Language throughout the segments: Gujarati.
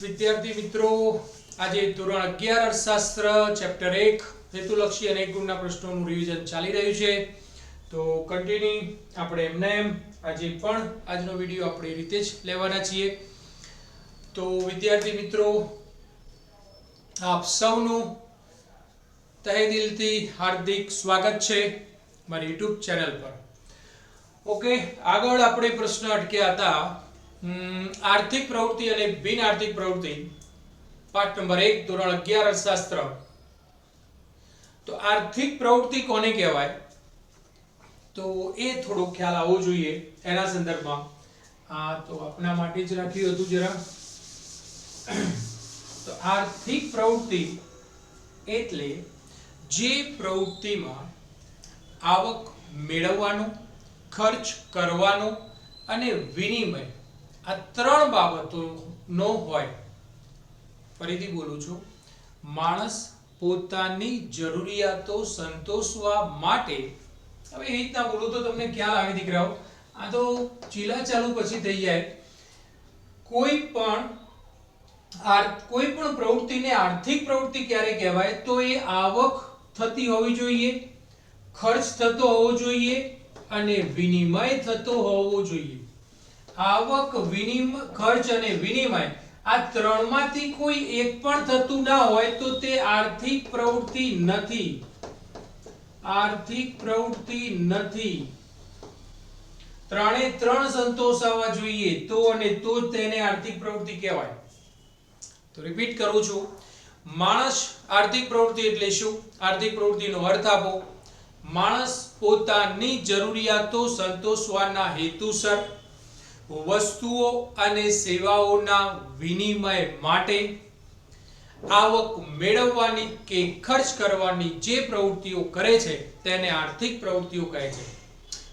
વિદ્યાર્થી મિત્રો, આજે ધોરણ અગિયાર અર્થશાસ્ત્ર ચેપ્ટર એક, હેતુલક્ષી અને એક ગુણના પ્રશ્નોનું રિવિઝન ચાલી રહ્યું છે. તો કન્ટિન્યુ આપણે એમને એમ, આજે પણ આજનો વીડિયો આપણે રીતે જ લેવાના છીએ. તો વિદ્યાર્થી મિત્રો, આપ સૌનું તહે દિલથી હાર્દિક સ્વાગત છે મારી યુટ્યુબ ચેનલ પર. ઓકે આગળ આપણે પ્રશ્ન અટક્યા હતા આર્થિક પ્રવૃત્તિ અને બિન આર્થિક પ્રવૃત્તિ. પાઠ નંબર એક, ધોરણ અગિયાર, અર્થશાસ્ત્ર. તો આર્થિક પ્રવૃત્તિ કોને કહેવાય? તો એ થોડો ખ્યાલ આવવો જોઈએ એના સંદર્ભમાં. આ તો આપના માટે જ રાખ્યું હતું જરા. તો આર્થિક પ્રવૃત્તિ એટલે જે પ્રવૃત્તિમાં આવક મેળવવાનો, ખર્ચ કરવાનો અને વિનિમય આ ત્રણ બાબતોનો હોય. ફરીથી બોલું છું. માણસ પોતાની જરૂરિયાતો સંતોષવા માટે, હવે એ રીતના બોલું તો તમને ખ્યાલ આવે દીકરાઓ, આ તો ચીલા ચાલુ પછી થઈ જાય. કોઈ પણ કોઈ પણ પ્રવૃત્તિને આર્થિક પ્રવૃત્તિ ક્યારે કહેવાય, તો એ આવક થતી હોવી જોઈએ, ખર્ચ થતો હોવો જોઈએ અને વિનિમય થતો હોવો જોઈએ. આવક વિનિમય ખર્ચ અને વિનિમય આ ત્રણમાંથી કોઈ એક પણ થતું ના હોય તો તે આર્થિક પ્રવૃત્તિ નથી. આર્થિક પ્રવૃત્તિ નથી. ત્રણે ત્રણ સંતોષાવા જોઈએ તો અને તો તેને આર્થિક પ્રવૃત્તિ કહેવાય. તો રિપીટ કરું છું. માણસ આર્થિક પ્રવૃત્તિ એટલે શું? આર્થિક પ્રવૃત્તિનો અર્થ આપો. માણસ પોતાની જરૂરિયાતો સંતોષવાના હેતુસર વસ્તુઓ અને સેવાઓના વિનિમય માટે આવક મેળવવાની કે ખર્ચ કરવાની જે પ્રવૃત્તિઓ કરે છે તેને આર્થિક પ્રવૃત્તિઓ કહે છે.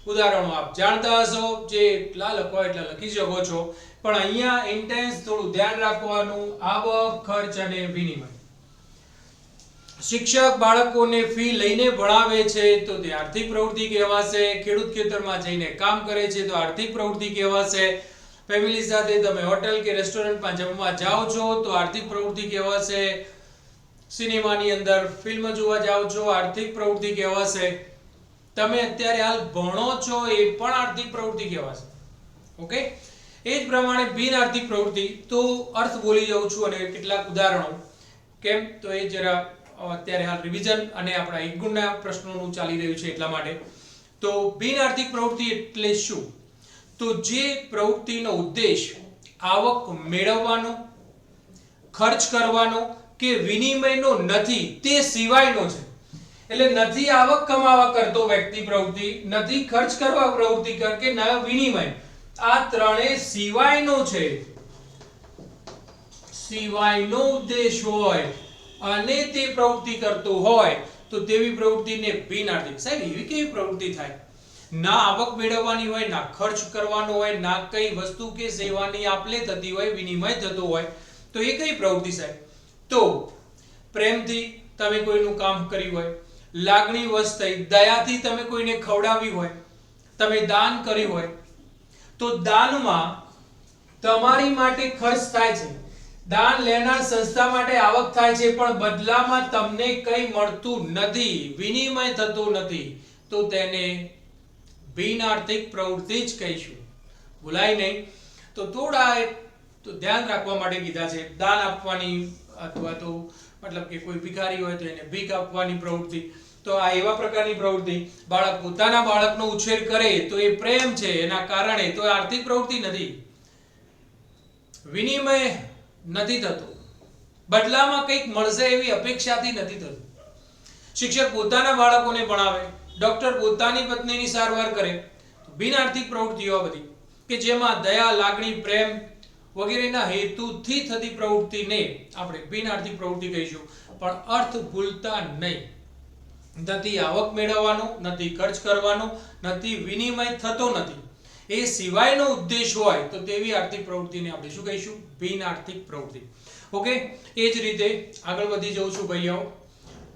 ઉદાહરણો આપ જાણતા હશો, જે એટલા લખો એટલા લખી શકો છો. પણ અહીંયા ઇન્ટેન્સ થોડું ધ્યાન રાખવાનું, આવક, ખર્ચ અને વિનિમય. શિક્ષક બાળકોને ફી લઈને ભણાવે છે તો તે આર્થિક પ્રવૃત્તિ કહેવાશે, ખેડૂત ખેતરમાં જઈને કામ કરે છે તો આર્થિક પ્રવૃત્તિ કહેવાશે. ફેમિલી સાથે તમે હોટલ કે રેસ્ટોરન્ટમાં જમવા જાઓ છો તો આર્થિક પ્રવૃત્તિ કહેવાશે. સિનેમાની અંદર ફિલ્મ જોવા જાઓ છો, આર્થિક પ્રવૃત્તિ કહેવાશે. તમે અત્યારે હાલ ભણો છો એ પણ આર્થિક પ્રવૃત્તિ કહેવાશે. ઓકે એ જ પ્રમાણે બિન આર્થિક પ્રવૃત્તિ, તો અર્થ બોલી જાઉં છું અને કેટલાક ઉદાહરણો. કેમ? તો એ જરા અત્યારે હાલ રિવિઝન અને આપણા એક ગુણના પ્રશ્નોનું ચાલી રહ્યું છે એટલા માટે. તો બિન આર્થિક પ્રવૃત્તિ એટલે શું? તો જે પ્રવૃત્તિનો ઉદ્દેશ આવક મેળવવાનો, ખર્ચ કરવાનો કે વિનિમયનો નથી, તે સિવાયનો છે. એટલે નથી આવક કમાવા કરતો વ્યક્તિ પ્રવૃત્તિ, નથી ખર્ચ કરવા પ્રવૃત્તિ કર કે ન વિનિમય. આ ત્રણે સિવાયનો છે. સિવાયનો ઉદ્દેશ હોય. અને તે પ્રવૃત્તિ કરતો હોય, તો તેવી પ્રવૃત્તિને બિન આર્થિક. સાહેબ, એવી કેવી પ્રવૃત્તિ થાય? ના આવક મેળવવાની હોય, ના ખર્ચ કરવાનો હોય, ના કઈ વસ્તુ કે સેવાની આપલે થતી હોય, વિનિમય થતો હોય, તો એ કઈ પ્રવૃત્તિ સાહેબ? તો પ્રેમથી તમે કોઈનું કામ કર્યું હોય, લાગણી વશ થઈ, દયાથી તમે કોઈને ખવડાવી હોય, તમે દાન કર્યું હોય, તો દાનમાં તમારી માટે ખર્ચ થાય છે. દાન લેનાર સંસ્થા માટે આવક થાય છે, પણ બદલામાં તમને કંઈ મળતું નથી, વિનિમય થતો નથી. તો તેને બિન આર્થિક પ્રવૃત્તિ જ કહીશું. ભૂલાય નહીં. તો થોડા તો ધ્યાન રાખવા માટે કીધા છે, દાન આપવાની અથવા તો મતલબ કે કોઈ ભિખારી હોય તો એને ભીખ આપવાની પ્રવૃત્તિ. તો આ એવા પ્રકારની પ્રવૃત્તિ. બાળક પોતાના બાળકનો ઉછેર કરે તો એ પ્રેમ છે, એના કારણે તો આર્થિક પ્રવૃત્તિ નથી. વિનિમય નથી થતું. બદલામાં કંઈક મળશે એવી અપેક્ષાથી નથી થતું. શિક્ષક પોતાના બાળકોને ભણાવે, ડોક્ટર પોતાની પત્નીની સારવાર કરે બિન આર્થિક પ્રવૃત્તિઓ બધી, કે જેમાં દયા, લાગણી, પ્રેમ વગેરેના હેતુથી થતી પ્રવૃત્તિને આપણે બિન આર્થિક પ્રવૃત્તિ કહીશું. પણ અર્થ ભૂલતા નહીં. નથી આવક મેળવવાનું, નથી ખર્ચ કરવાનો, નથી વિનિમય થતો નથી. એ સિવાયનો ઉદ્દેશ હોય તો તેવી આર્થિક પ્રવૃત્તિને આપણે શું કહીશું? બિન આર્થિક પ્રવૃત્તિ. ઓકે? એ જ રીતે આગળ વધી જઉં છું ભાઈઓ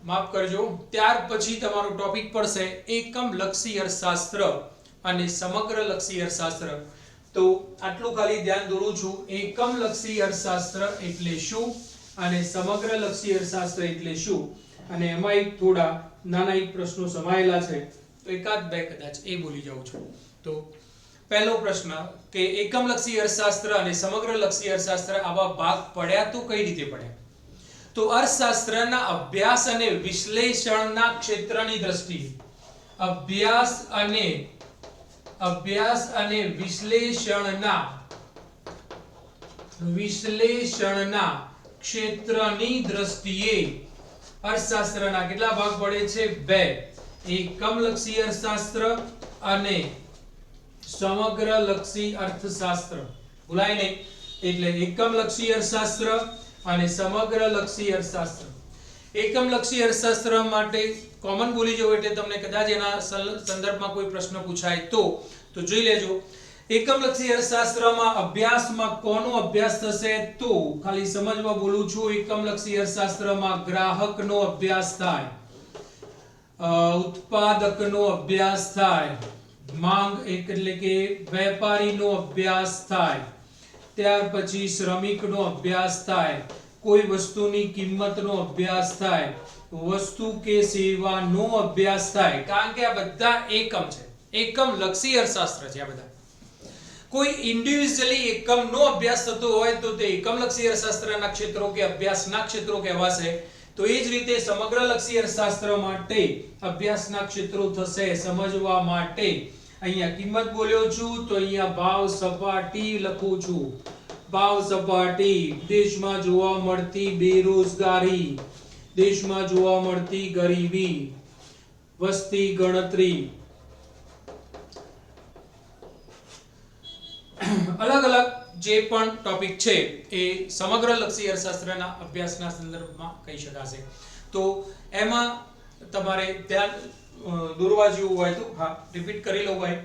માફ કરજો. ત્યાર પછી તમારો ટોપિક પડશે એકમ લક્ષી અર્થશાસ્ત્ર અને સમગ્ર લક્ષી અર્થશાસ્ત્ર તો આટલું ખાલી ધ્યાન દોરું છું. એકમ લક્ષી અર્થશાસ્ત્ર એટલે શું? અને સમગ્ર લક્ષી અર્થશાસ્ત્ર એટલે શું? અને એમાં એક થોડા નાના એક પ્રશ્નો સમાયેલા છે. તો એકાદ બે કદાચ એ ભૂલી જાઉં છું. તો પહેલો પ્રશ્ન કે એકમલક્ષી અર્થશાસ્ત્ર અને સમગ્રલક્ષી અર્થશાસ્ત્ર આવા ભાગ પડ્યા તો કઈ રીતે પડ્યા? તો અર્થશાસ્ત્રના અભ્યાસ અને વિશ્લેષણના ક્ષેત્રની દ્રષ્ટિએ અભ્યાસ અને અભ્યાસ અને વિશ્લેષણના વિશ્લેષણના ક્ષેત્રની દ્રષ્ટિએ અર્થશાસ્ત્રના કેટલા ભાગ પડે છે? બે. એકમલક્ષી અર્થશાસ્ત્ર અને સમગ્રલક્ષી અર્થશાસ્ત્ર. ભૂલાય નહીં. એટલે એકમલક્ષી અર્થશાસ્ત્ર અને સમગ્રલક્ષી અર્થશાસ્ત્ર. એકમલક્ષી અર્થશાસ્ત્ર માટે કોમન ભૂલી જવું એટલે તમને કદાચ એના સંદર્ભમાં કોઈ પ્રશ્ન પૂછાય તો તો જોઈ લેજો. એકમલક્ષી અર્થશાસ્ત્રમાં અભ્યાસમાં કોનો અભ્યાસ થશે તો, ખાલી સમજવા બોલું છું એકમલક્ષી અર્થશાસ્ત્રમાં ગ્રાહકનો અભ્યાસ થાય. ઉત્પાદકનો અભ્યાસ થાય. માંગ એટલે કે વેપારીનો અભ્યાસ થાય, ત્યાર પછી શ્રમિકનો અભ્યાસ થાય, કોઈ વસ્તુની કિંમતનો અભ્યાસ થાય, વસ્તુ કે સેવાનો અભ્યાસ થાય. કારણ કે આ બધા એકમ છે. એકમ લક્ષી અર્થશાસ્ત્ર છે આ બધા. કોઈ ઇન્ડિવિડ્યુઅલી એકમનો અભ્યાસ થતો હોય તો તે એકમ લક્ષી અર્થશાસ્ત્રના ક્ષેત્રો કે અભ્યાસના ક્ષેત્રો કહેવાશે. તો એ જ રીતે સમગ્ર લક્ષી અર્થશાસ્ત્ર માટે અભ્યાસના ક્ષેત્રો થશે સમજવા માટે. અહીંયા કિંમત બોલ્યો છું, તો અહીંયા ભાવ સપાટી લખું છું. ભાવ સપાટી દેશમાં જોવા મળતી બેરોજગારી. દેશમાં જોવા મળતી ગરીબી. વસ્તી ગણતરી. અલગ અલગ જે પણ ટોપિક છે એ સમગ્ર લક્ષી અર્થશાસ્ત્રના અભ્યાસના સંદર્ભમાં કહી શકાશે. તો એમાં તમારે ધ્યાન દોરવા જેવું હોય તો, હા રિપીટ કરી લો ભાઈ.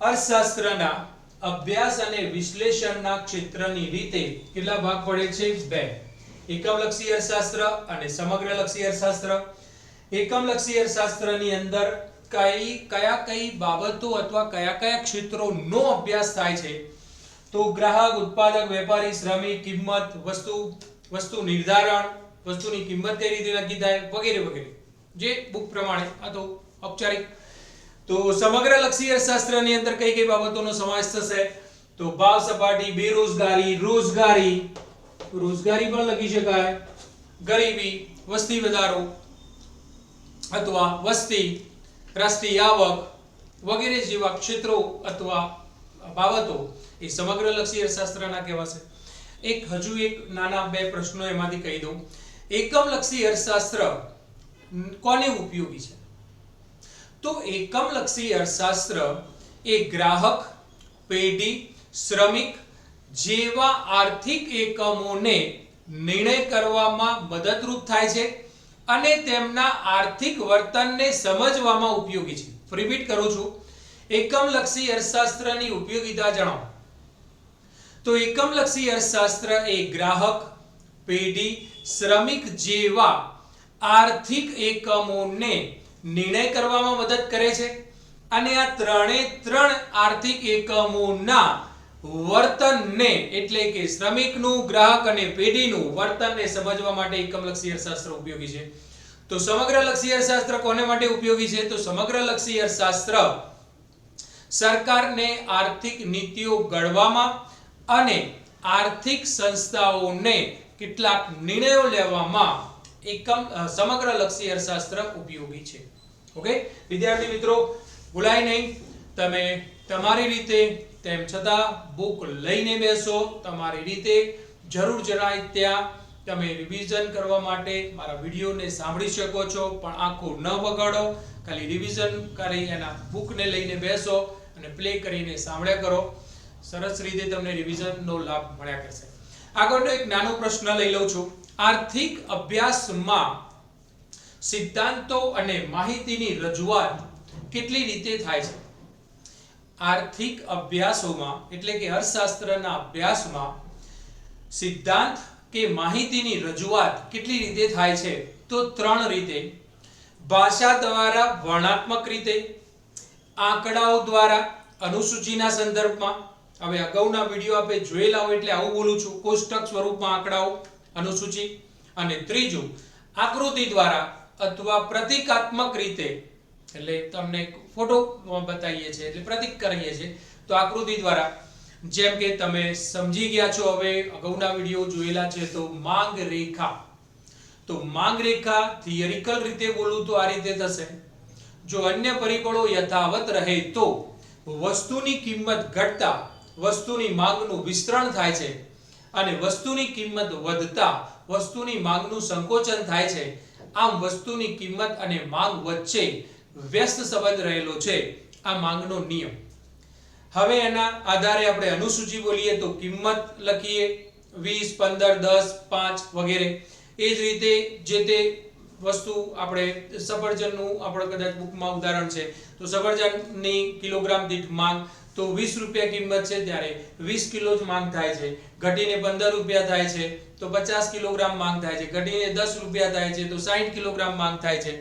અર્થશાસ્ત્રના અભ્યાસ અને વિશ્લેષણના ક્ષેત્રની રીતે કેટલા ભાગ પડે છે? બે. એકમલક્ષી અર્થશાસ્ત્ર અને સમગ્રલક્ષી અર્થશાસ્ત્ર. એકમલક્ષી અર્થશાસ્ત્રની અંદર કઈ, કયા કઈ બાબતો અથવા કયા કયા ક્ષેત્રોનો અભ્યાસ થાય છે? તો ગ્રાહક, ઉત્પાદક, વેપારી, શ્રમિક, કિંમત, વસ્તુ વસ્તુ નિર્ધારણ, વસ્તુની કિંમત કઈ રીતે નક્કી થાય? વગેરે વગેરે. જે બુક પ્રમાણે, આ તો ઔપચારિક. તો સમગ્ર લક્ષી અર્થશાસ્ત્રની અંદર કઈ કઈ બાબતોનો સમાવેશ થશે? તો ભાવ સપાટી, બેરોજગારી, રોજગારી. રોજગારી પણ લખી શકાય. ગરીબી, વસ્તી વધારો અથવા વસ્તી, રાષ્ટ્રીય આવક વગેરે જેવા ક્ષેત્રો અથવા બાબતો એ સમગ્ર લક્ષી અર્થશાસ્ત્રના કહેવાશે. એક હજુ એક નાના બે પ્રશ્નો એમાંથી કહી દઉં. એકમલક્ષી અર્થશાસ્ત્ર કોને ઉપયોગી છે? તો એકમલક્ષી અર્થશાસ્ત્ર એ ગ્રાહક, પેઢી, શ્રમિક જેવા આર્થિક એકમોને નિર્ણય કરવામાં મદદરૂપ થાય છે અને તેમના આર્થિક વર્તનને સમજવામાં ઉપયોગી છે. રિપીટ કરું છું. એકમલક્ષી અર્થશાસ્ત્રની ઉપયોગિતા જણાવો. તો એકમલક્ષી અર્થશાસ્ત્ર એ ગ્રાહક, પેઢી, શ્રમિક જેવા આર્થિક એકમોને નિર્ણય કરવામાં મદદ કરે છે. અને આ ત્રણે ત્રણ આર્થિક એકમોના વર્તનને એટલે કે શ્રમિકનું, ગ્રાહક અને પેઢીનું વર્તનને સમજવા માટે એકમલક્ષી અર્થશાસ્ત્ર ઉપયોગી છે. તો સમગ્ર લક્ષી અર્થશાસ્ત્ર કોને માટે ઉપયોગી છે? તો સમગ્ર લક્ષી અર્થશાસ્ત્ર સરકારને આર્થિક નીતિઓ ઘડવામાં અને આર્થિક સંસ્થાઓને કેટલાક નિર્ણયો લેવામાં એકમ સમગ્ર લક્ષી અર્થશાસ્ત્ર ઉપયોગી છે. ઓકે? વિદ્યાર્થી મિત્રો, ભૂલાય નહીં. તમે તમારી રીતે, તેમ છતાં બુક લઈને બેસો. તમારી રીતે જરૂર જણાય ત્યાં તમે રિવિઝન કરવા માટે મારા વિડીયોને સાંભળી શકો છો, પણ આખું ન બગાડો. ખાલી રિવિઝન કરી એના બુકને લઈને બેસો અને પ્લે કરીને સાંભળ્યા કરો. સરસ રીતે તમને રિવિઝનનો લાભ મળ્યા કરશે. આગળનો એક નાનો પ્રશ્ન લઈ લઉં છું. આર્થિક અભ્યાસમાં સિદ્ધાંતો અને માહિતીની રજૂઆત કેટલી રીતે થાય છે? આર્થિક અભ્યાસોમાં, એટલે કે અર્થશાસ્ત્રના અભ્યાસમાં, સિદ્ધાંત કે માહિતીની રજૂઆત કેટલી રીતે થાય છે? તો ત્રણ રીતે. ભાષા દ્વારા વર્ણાત્મક રીતે, આંકડાઓ દ્વારા, અનુસૂચિના સંદર્ભમાં. હવે અગાઉના વીડિયો આપણે જોયેલા હોય એટલે આવું બોલું છું. કોષ્ટક સ્વરૂપમાં આંકડાઓ. અનુસૂચિ અને ત્રીજું, આકૃતિ દ્વારા અથવા પ્રતીકાત્મક રીતે, એટલે તમને ફોટો બતાવીએ છીએ, એટલે પ્રતીક કરીએ છીએ, તો આકૃતિ દ્વારા, જેમ કે તમે સમજી ગયા છો હવે, અગાઉના વીડિયો જોયેલા છે, તો માંગ રેખા. તો માંગ રેખા થિયરિકલ રીતે બોલું તો આ રીતે થશે. જો અન્ય પરિબળો યથાવત રહે તો, વસ્તુની કિંમત ઘટતા વસ્તુની માંગનું વિસ્તરણ થાય છે. અને વસ્તુની કિંમત વધતા વસ્તુની માંગનું સંકોચન થાય છે. આમ વસ્તુની કિંમત અને માંગ વચ્ચે વ્યસ્ત સંબંધ રહેલો છે. આ માંગનો નિયમ. હવે એના આધારે આપણે અનુસૂચિ બોલીએ તો કિંમત લખીએ વીસ, પંદર, દસ, પાંચ વગેરે. એ જ રીતે જે તે વસ્તુ આપણે સફરજનનું આપણે કદાચ બુકમાં ઉદાહરણ છે. તો સફરજનની કિલોગ્રામ દીઠ માંગ તો વીસ રૂપિયા કિંમત છે ત્યારે વીસ કિલો જ માંગ થાય છે. ઘટીને પંદર રૂપિયા થાય છે તો પચાસ કિલોગ્રામ માંગ થાય છે. ઘટીને દસ રૂપિયા થાય છે તો સાહીઠ કિલોગ્રામ માંગ થાય છે.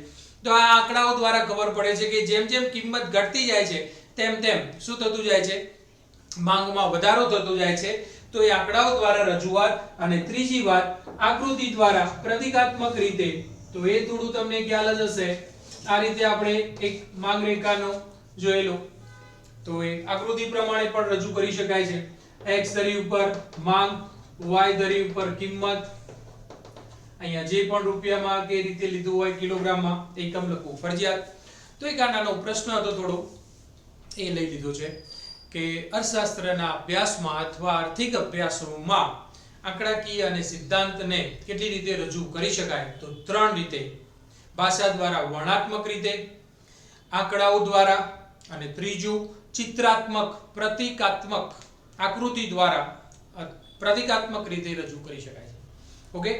તો આ આંકડાઓ દ્વારા ખબર પડે છે કે જેમ જેમ કિંમત ઘટતી જાય છે તેમ તેમ શું થતું જાય છે? માંગમાં વધારો થતો જાય છે. તો એ આંકડાઓ દ્વારા રજૂઆત અને ત્રીજી વાત આકૃતિ દ્વારા પ્રતિકાત્મક રીતે તો એ થોડું તમને ખ્યાલ જ હશે. આ રીતે આપણે એક માંગ રેખાનો જોયેલો. તો એ આકૃતિ પ્રમાણે પણ રજૂ કરી શકાય છે. X ધરી ઉપર માંગ, y ધરી ઉપર કિંમત. અહીંયા જે પણ રૂપિયામાં કે રીતે લીધું હોય કિલોગ્રામમાં, એકમ લખવું, ફરજિયાત. તો એક આ નાનો પ્રશ્ન હતો થોડો. એ લઈ લીધો છે કે અર્થશાસ્ત્રના અભ્યાસમાં અથવા આર્થિક અભ્યાસોમાં આંકડાકીય અને સિદ્ધાંતને કેટલી રીતે રજૂ કરી શકાય તો ત્રણ રીતે. ભાષા દ્વારા વર્ણાત્મક રીતે, આંકડાઓ દ્વારા અને ત્રીજું ચિત્રાત્મક, પ્રતિકાત્મક આકૃતિ દ્વારા પ્રતિકાત્મક રીતે રજૂ કરી શકાય છે. ઓકે?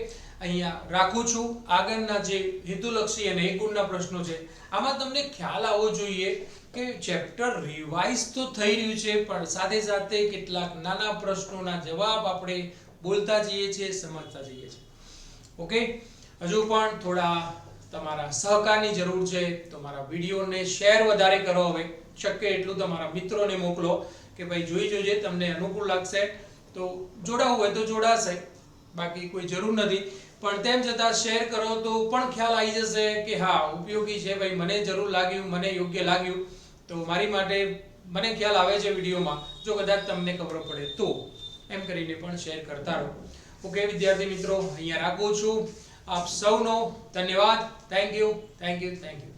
અહીંયા રાખું છું, આગળના જે હેતુલક્ષી અને એક પ્રશ્નો છે, આમાં તમને ખ્યાલ આવવો જોઈએ કે ચેપ્ટર રિવાઇઝ તો થઈ રહ્યું છે, પણ સાથે સાથે કેટલાક નાના પ્રશ્નોના જવાબ આપણે બોલતા જઈએ છીએ, સમજતા જઈએ છીએ. ઓકે હજુ પણ થોડા તમારા સહકારની જરૂર છે, તો મારા વિડીયોને શેર વધારે કરો હવે. શક્ય એટલું તમારા મિત્રોને મોકલો કે ભાઈ જોઈ જોજે, તમને અનુકૂળ લાગશે. તો જોડાવું હોય તો જોડાશે, બાકી કોઈ જરૂર નથી. પણ તેમ છતાં શેર કરો તો પણ ખ્યાલ આવી જશે કે હા, ઉપયોગી છે ભાઈ, મને જરૂર લાગ્યું, મને યોગ્ય લાગ્યું. તો મારી માટે મને ખ્યાલ આવે છે વિડીયોમાં, જો કદાચ તમને ખબર પડે તો. એમ કરીને પણ શેર કરતા રહો. ઓકે વિદ્યાર્થી મિત્રો, અહીંયા રાખું છું. આપ સૌનો ધન્યવાદ. Thank you thank you thank you